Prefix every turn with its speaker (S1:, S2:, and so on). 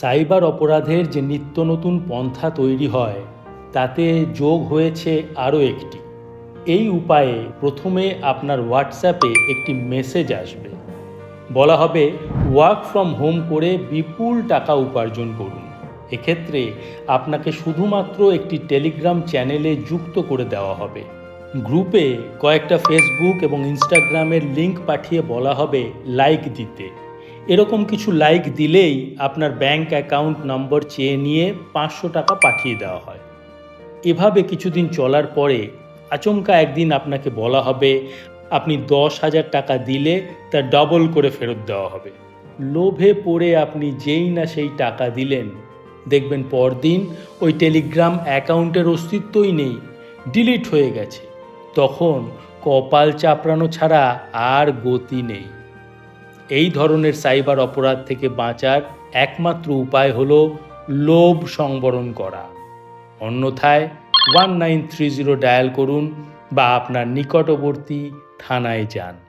S1: Cyber অপরাধের যে নিত্য নতুন পন্থা তৈরি হয়, তাতে যোগ হয়েছে আরও একটি। এই উপায়ে প্রথমে আপনার হোয়াটসঅ্যাপে একটি মেসেজ আসবে। বলা হবে, ওয়ার্ক ফ্রম হোম করে বিপুল টাকা উপার্জন করুন। এক্ষেত্রে আপনাকে শুধুমাত্র একটি টেলিগ্রাম চ্যানেলে যুক্ত করে দেওয়া হবে। গ্রুপে কয়েকটা ফেসবুক এবং ইনস্টাগ্রামের লিংক পাঠিয়ে বলা হবে, লাইক দিতে। এরকম কিছু লাইক দিলেই আপনার ব্যাংক অ্যাকাউন্ট নম্বর চেয়ে নিয়ে পাঁচশো টাকা পাঠিয়ে দেওয়া হয়। এভাবে কিছুদিন চলার পরে আচমকা একদিন আপনাকে বলা হবে, আপনি দশ হাজার টাকা দিলে তা ডবল করে ফেরত দেওয়া হবে। লোভে পড়ে আপনি যেই না সেই টাকা দিলেন, দেখবেন পরদিন ওই টেলিগ্রাম অ্যাকাউন্টের অস্তিত্বই নেই ডিলিট হয়ে গেছে। তখন কপাল চাপড়ানো ছাড়া আর গতি নেই। এই ধরনের সাইবার অপরাধ থেকে বাঁচার একমাত্র উপায় হল লোভ সংবরণ করা। অন্যথায় one nine three zero dial করুন বা আপনার নিকটবর্তী থানায় যান।